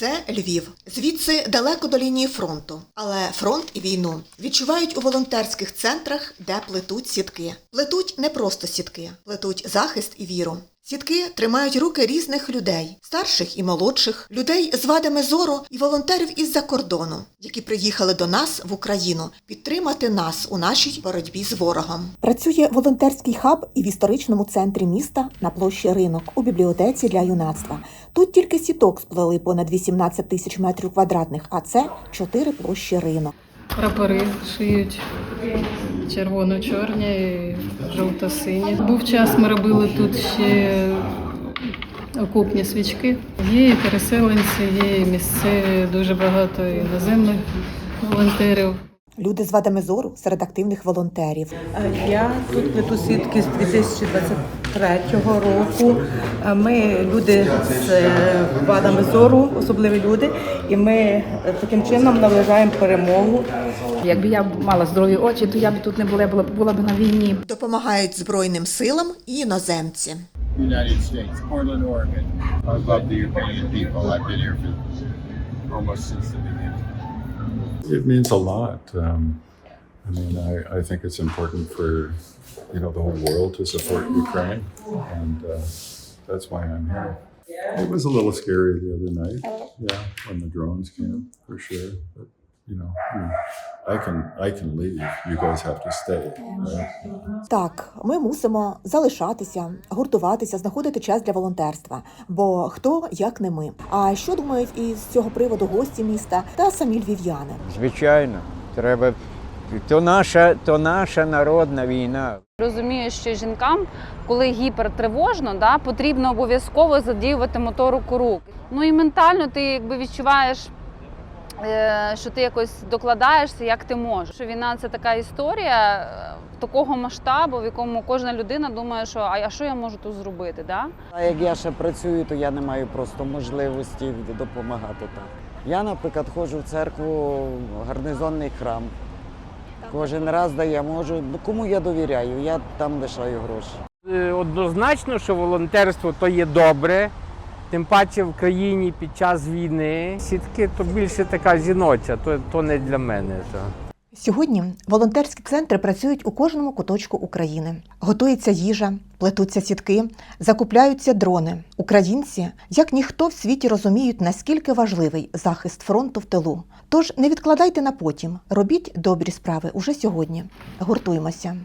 Це Львів. Звідси далеко до лінії фронту. Але фронт і війну відчувають у волонтерських центрах, де плетуть сітки. Плетуть не просто сітки, плетуть захист і віру. Сітки тримають руки різних людей, старших і молодших, людей з вадами зору і волонтерів із-за кордону, які приїхали до нас в Україну підтримати нас у нашій боротьбі з ворогом. Працює волонтерський хаб і в історичному центрі міста на площі ринок у бібліотеці для юнацтва. Тут тільки сіток сплели понад 18 тисяч метрів квадратних, а це чотири площі ринок. Прапори шиють червоно-чорні, жовто-сині. Був час, ми робили тут ще окупні свічки. Є і переселенці, є і місцеві, дуже багато іноземних волонтерів. Люди з вадами зору серед активних волонтерів. Я тут плету сітки з 2023 року. Ми люди з е, вадами зору, особливі люди, і ми таким чином наближаємо перемогу. Якби я мала здорові очі, то я б тут не була, була, була б на війні. Допомагають Збройним силам і іноземці. United States, Portland, Oregon. I love the Ukrainian people. I've been here for almost since the beginning. It means a lot. Um, I mean, I, I think it's important for you know the whole world to support Ukraine, and uh, that's why I'm here. It was a little scary the other night, yeah, when the drones came for sure. You know, you- I can I can leave. You guys have to stay. Right? Так, ми мусимо залишатися, гуртуватися, знаходити час для волонтерства. Бо хто як не ми. А що думають із цього приводу гості міста та самі львів'яни? Звичайно, треба. То наша, то наша народна війна. Розумію, що жінкам, коли гіпертривожно, да, потрібно обов'язково задіювати моторику рук. Ну і ментально ти якби відчуваєш, що ти якось докладаєшся, як ти можеш. Що війна це така історія е, такого масштабу, в якому кожна людина думає, що а що я можу тут зробити? Да? А як я ще працюю, то я не маю просто можливості допомагати там. Я, наприклад, ходжу в церкву, в гарнизонний храм. Кожен раз де я можу. Ну, Кому я довіряю, я там лишаю гроші. Е, Однозначно, що волонтерство то є добре, тим паче в країні під час війни. Сітки то більше така жіноча, то, то не для мене. То. Сьогодні волонтерські центри працюють у кожному куточку України. Готується їжа, плетуться сітки, закупляються дрони. Українці, як ніхто в світі, розуміють, наскільки важливий захист фронту в тилу. Тож не відкладайте на потім, робіть добрі справи уже сьогодні. Гуртуємося.